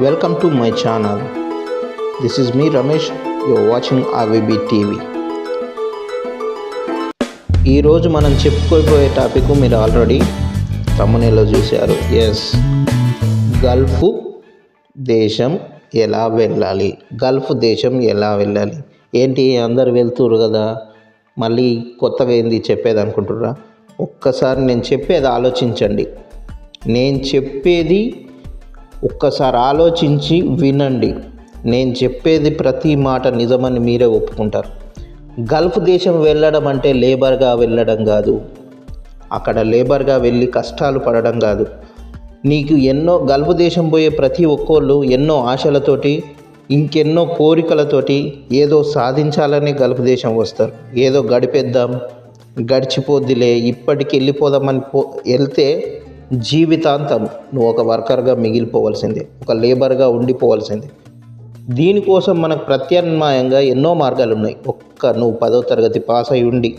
Welcome to my channel. This is me Ramesh. You're watching RVB TV. ఈరోజు మనం చెప్పుకోబోయే topic మీరు already తమ్మునేలో చూశారు. ఎస్ గల్ఫ్ దేశం ఎలా వెళ్ళాలి? గల్ఫ్ దేశం ఎలా వెళ్ళాలి? ఏంటి? అందరు వెళ్తురు కదా. మళ్ళీ కొత్తగా ఏంది చెప్పేది అనుకుంటుర్రా? ఒక్కసారి నేను చెప్పేది ఆలోచించండి. నేను చెప్పేది ఒక్కసారి ఆలోచించి వినండి. నేను చెప్పేది ప్రతి మాట నిజమని మీరే ఒప్పుకుంటారు. గల్ఫ్ దేశం వెళ్ళడం అంటే లేబర్గా వెళ్ళడం కాదు. అక్కడ లేబర్గా వెళ్ళి కష్టాలు పడడం కాదు. నీకు ఎన్నో గల్ఫ్ దేశం పోయే ప్రతి ఒక్కళ్ళు ఎన్నో ఆశలతోటి ఇంకెన్నో కోరికలతోటి ఏదో సాధించాలని గల్ఫ్ దేశం వస్తారు. ఏదో గడిపేద్దాం గడిచిపోద్దిలే ఇప్పటికి వెళ్ళిపోదామని పో వెళ్తే జీవితాంతం నువ్వు ఒక వర్కర్గా మిగిలిపోవాల్సిందే ఒక లేబర్గా ఉండిపోవాల్సిందే. దీనికోసం మనకు ప్రత్యామ్నాయంగా ఎన్నో మార్గాలు ఉన్నాయి ఒక్క నువ్వు పదో తరగతి పాస్ అయి ఉండి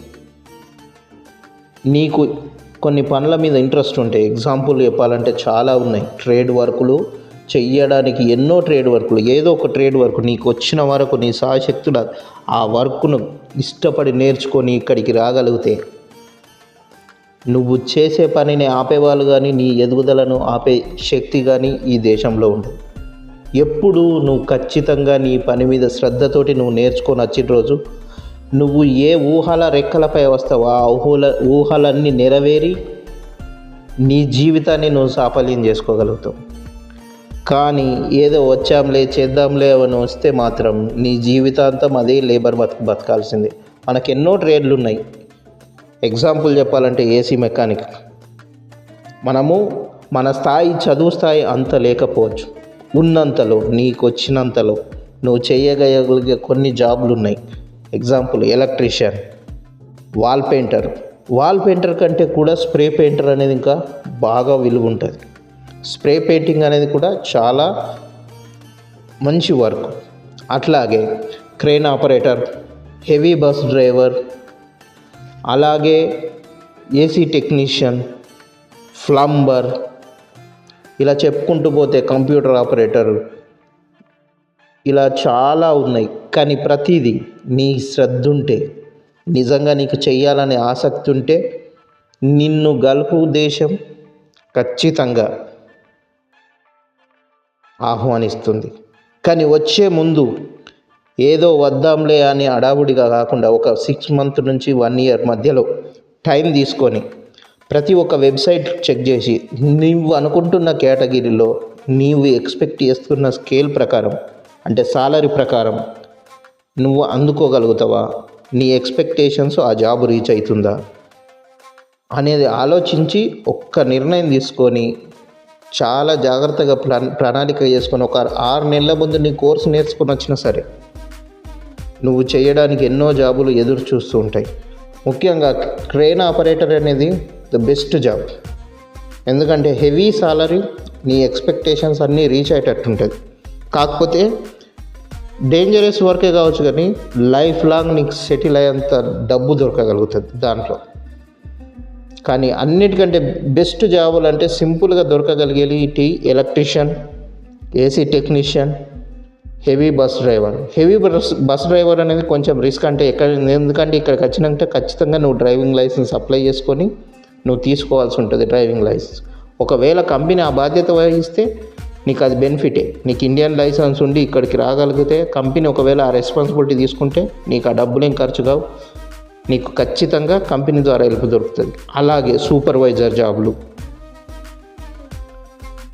నీకు కొన్ని పనుల మీద ఇంట్రెస్ట్ ఉంటాయి ఎగ్జాంపుల్ చెప్పాలంటే చాలా ఉన్నాయి. ట్రేడ్ వర్కులు చెయ్యడానికి ఎన్నో ట్రేడ్ వర్కులు ఏదో ఒక ట్రేడ్ వర్క్ నీకు వచ్చిన వరకు నీ సాయశక్తుల ఆ వర్క్ను ఇష్టపడి నేర్చుకొని ఇక్కడికి రాగలిగితే నువ్వు చేసే పనిని ఆపేవాళ్ళు కానీ నీ ఎదుగుదలను ఆపే శక్తి కానీ ఈ దేశంలో ఉండదు ఎప్పుడు నువ్వు ఖచ్చితంగా నీ పని మీద శ్రద్ధతోటి నువ్వు నేర్చుకొని వచ్చిన రోజు నువ్వు ఏ ఊహల రెక్కలపై వస్తావో ఆ ఊహల ఊహలన్నీ నెరవేరి నీ జీవితాన్ని నువ్వు సాఫల్యం చేసుకోగలుగుతావు. కానీ ఏదో వచ్చాంలే చేద్దాంలే అని వస్తే మాత్రం నీ జీవితాంతం అదే లేబర్ బతక బతకాల్సిందే. మనకు ఎన్నో ట్రేడ్లు ఉన్నాయి ఎగ్జాంపుల్ చెప్పాలంటే ఏసీ మెకానిక్. మనము మన స్థాయి చదువు స్థాయి అంత లేకపోవచ్చు. ఉన్నంతలో నీకు వచ్చినంతలో నువ్వు చేయగలిగే కొన్ని జాబులు ఉన్నాయి example electrician wall painter wall painter కంటే కూడా స్ప్రే పెయింటర్ అనేది ఇంకా బాగా విలువ ఉంటుంది స్ప్రే పెయింటింగ్ అనేది కూడా చాలా మంచి వర్క్ అట్లాగే crane operator heavy bus driver అలాగే ఏసీ టెక్నీషియన్ ప్లంబర్ ఇలా చెప్పుకుంటూ పోతే కంప్యూటర్ ఆపరేటర్ ఇలా చాలా ఉన్నాయి. కానీ ప్రతిదీ నీ శ్రద్ధ ఉంటే నిజంగా నీకు చేయాలనే ఆసక్తి ఉంటే నిన్ను గల్ఫ్ దేశం ఖచ్చితంగా ఆహ్వానిస్తుంది. కానీ వచ్చే ముందు ఏదో వద్దాంలే అని అడావుడిగా కాకుండా ఒక సిక్స్ మంత్ నుంచి వన్ ఇయర్ మధ్యలో టైం తీసుకొని ప్రతి ఒక్క వెబ్సైట్ చెక్ చేసి నువ్వు అనుకుంటున్న కేటగిరీలో నీవు ఎక్స్పెక్ట్ చేస్తున్న స్కేల్ ప్రకారం అంటే సాలరీ ప్రకారం నువ్వు అందుకోగలుగుతావా? నీ ఎక్స్పెక్టేషన్స్ ఆ జాబ్ రీచ్ అవుతుందా? అనేది ఆలోచించి ఒక్క నిర్ణయం తీసుకొని చాలా జాగ్రత్తగా ప్లాన్ ప్రణాళిక చేసుకొని ఒక ఆరు నెలల ముందు నీ కోర్సు నేర్చుకుని వచ్చినా సరే నువ్వు చేయడానికి ఎన్నో జాబులు ఎదురు చూస్తూ ఉంటాయి. ముఖ్యంగా క్రెయిన్ ఆపరేటర్ అనేది ద బెస్ట్ జాబ్. ఎందుకంటే హెవీ సాలరీ నీ ఎక్స్పెక్టేషన్స్ అన్నీ రీచ్ అయ్యేటట్టు ఉంటుంది కాకపోతే డేంజరస్ వర్కే కావచ్చు కానీ లైఫ్ లాంగ్ నీకు సెటిల్ అయ్యేంత డబ్బు దొరకగలుగుతుంది దాంట్లో. కానీ అన్నిటికంటే బెస్ట్ జాబులు అంటే సింపుల్గా దొరకగలిగేది ఇటు electrician AC technician heavy bus driver. Heavy bus bus driver అనేది కొంచెం రిస్క్ అంటే ఎక్కడ ఎందుకంటే ఇక్కడికి వచ్చినాక ఖచ్చితంగా నువ్వు డ్రైవింగ్ లైసెన్స్ అప్లై చేసుకొని నువ్వు తీసుకోవాల్సి ఉంటుంది డ్రైవింగ్ లైసెన్స్. ఒకవేళ కంపెనీ ఆ బాధ్యత వహిస్తే నీకు అది బెనిఫిటే. నీకు ఇండియన్ లైసెన్స్ ఉండి ఇక్కడికి రాగలిగితే కంపెనీ ఒకవేళ ఆ రెస్పాన్సిబిలిటీ తీసుకుంటే నీకు ఆ డబ్బులేం ఖర్చు కావు. నీకు ఖచ్చితంగా కంపెనీ ద్వారా హెల్ప్ దొరుకుతుంది. అలాగే సూపర్వైజర్ జాబులు.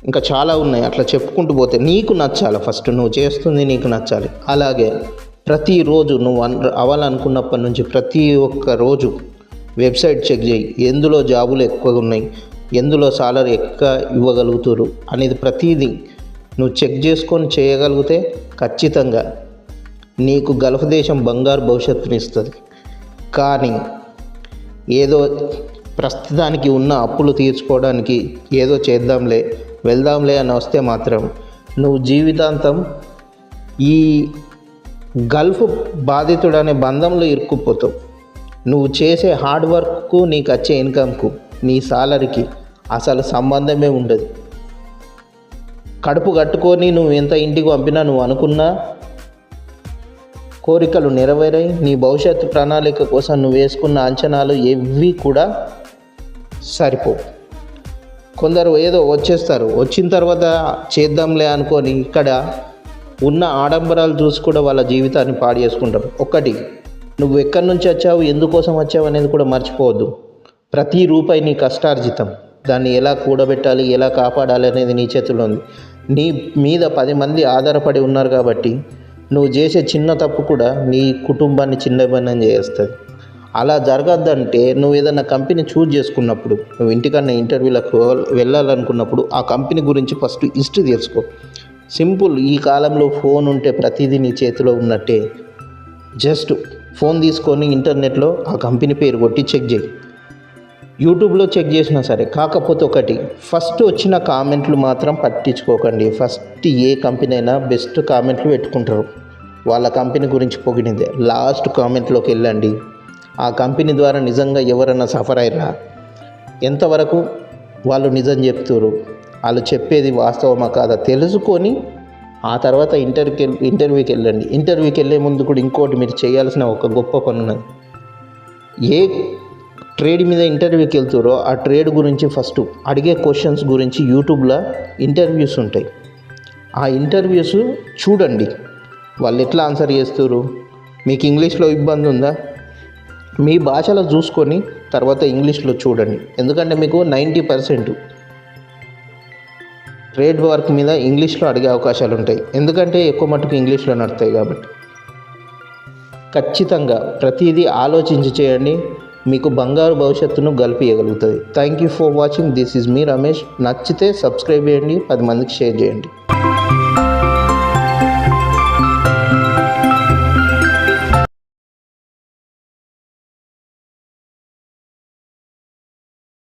ఇంకా చాలా ఉన్నాయి. అట్లా చెప్పుకుంటూ పోతే నీకు నచ్చాలి? ఫస్ట్ నువ్వు చేస్తుంది నీకు నచ్చాలి. అలాగే ప్రతిరోజు నువ్వు అన్ అవ్వాలనుకున్నప్పటి నుంచి ప్రతి ఒక్క రోజు వెబ్సైట్ చెక్ చేయి. ఎందులో జాబులు ఎక్కువగా ఉన్నాయి? ఎందులో సాలరీ ఎక్కువ ఇవ్వగలుగుతారు అనేది ప్రతిదీ నువ్వు చెక్ చేసుకొని చేయగలిగితే ఖచ్చితంగా నీకు గల్ఫ్ దేశం బంగారు భవిష్యత్తుని ఇస్తుంది. కానీ ఏదో ప్రస్తుతానికి ఉన్న అప్పులు తీర్చుకోవడానికి ఏదో చేద్దాంలే. వెళ్దాంలే అని వస్తే మాత్రం నువ్వు జీవితాంతం ఈ గల్ఫ్ బాధితుడనే బంధంలో ఇరుక్కుపోతావు. నువ్వు చేసే హార్డ్ వర్క్కు నీకు వచ్చే ఇన్కమ్కు నీ సాలరీకి అసలు సంబంధమే ఉండదు. కడుపు కట్టుకొని నువ్వు ఎంత ఇంటికి పంపినా నువ్వు అనుకున్నా కోరికలు నెరవేరాయి. నీ భవిష్యత్తు ప్రణాళిక కోసం నువ్వు వేసుకున్న అంచనాలు ఏవి కూడా సరిపోవు. కొందరు ఏదో వచ్చేస్తారు. వచ్చిన తర్వాత చేద్దాంలే అనుకొని ఇక్కడ ఉన్న ఆడంబరాలు చూసి కూడా వాళ్ళ జీవితాన్ని పాడు చేసుకుంటారు. ఒక్కటి నువ్వు ఎక్కడి నుంచి వచ్చావు ఎందుకోసం వచ్చావు అనేది కూడా మర్చిపోవద్దు. ప్రతి రూపాయి నీ కష్టార్జితం. దాన్ని ఎలా కూడబెట్టాలి ఎలా కాపాడాలి అనేది నీ చేతిలో ఉంది. నీ మీద పది మంది ఆధారపడి ఉన్నారు కాబట్టి నువ్వు చేసే చిన్న తప్పు కూడా నీ కుటుంబాన్ని చిన్న చిన్నబన్నం చేస్తుంది. అలా జరగద్దంటే నువ్వు ఏదైనా కంపెనీ చూజ్ చేసుకున్నప్పుడు నువ్వు ఇంటికన్నా ఇంటర్వ్యూలకు వెళ్ళాలనుకున్నప్పుడు ఆ కంపెనీ గురించి ఫస్ట్ హిస్టరీ తెలుసుకో. సింపుల్ ఈ కాలంలో ఫోన్ ఉంటే ప్రతిదీ నీ చేతిలో ఉన్నట్టే. జస్ట్ ఫోన్ తీసుకొని ఇంటర్నెట్లో ఆ కంపెనీ పేరు కొట్టి చెక్ చేయి. యూట్యూబ్లో చెక్ చేసినా సరే కాకపోతే ఒకటి ఫస్ట్ వచ్చిన కామెంట్లు మాత్రం పట్టించుకోకండి. ఫస్ట్ ఏ కంపెనీ అయినా బెస్ట్ కామెంట్లు పెట్టుకుంటారు. వాళ్ళ కంపెనీ గురించి పొగిడిందే. లాస్ట్ కామెంట్లోకి వెళ్ళండి. ఆ కంపెనీ ద్వారా నిజంగా ఎవరైనా సఫర్ అయ్యారా? ఎంతవరకు వాళ్ళు నిజం చెప్తారు వాళ్ళు చెప్పేది వాస్తవమా కాదా? తెలుసుకొని ఆ తర్వాత ఇంటర్వ్యూకి ఇంటర్వ్యూకి వెళ్ళండి. ఇంటర్వ్యూకి వెళ్ళే ముందు కూడా ఇంకోటి మీరు చేయాల్సిన ఒక గొప్ప పని ఉన్నది. ఏ ట్రేడ్ మీద ఇంటర్వ్యూకి వెళ్తారో ఆ ట్రేడ్ గురించి ఫస్ట్ అడిగే క్వశ్చన్స్ గురించి యూట్యూబ్లో ఇంటర్వ్యూస్ ఉంటాయి. ఆ ఇంటర్వ్యూస్ చూడండి. వాళ్ళు ఎట్లా ఆన్సర్ చేస్తారు మీకు ఇంగ్లీష్లో ఇబ్బంది ఉందా? మీ భాషలో చూసుకొని తర్వాత ఇంగ్లీష్లో చూడండి. ఎందుకంటే మీకు నైంటీ పర్సెంట్ ట్రేడ్ వర్క్ మీద ఇంగ్లీష్లో అడిగే అవకాశాలు ఉంటాయి. ఎందుకంటే ఎక్కువ మటుకు ఇంగ్లీష్లో నడుతాయి కాబట్టి. ఖచ్చితంగా ప్రతిదీ ఆలోచించి చేయండి. మీకు బంగారు భవిష్యత్తును గల్పియగలుగుతుంది. Thank you for watching this is మీ రమేష్ నచ్చితే సబ్స్క్రైబ్ చేయండి. పది మందికి షేర్ చేయండి.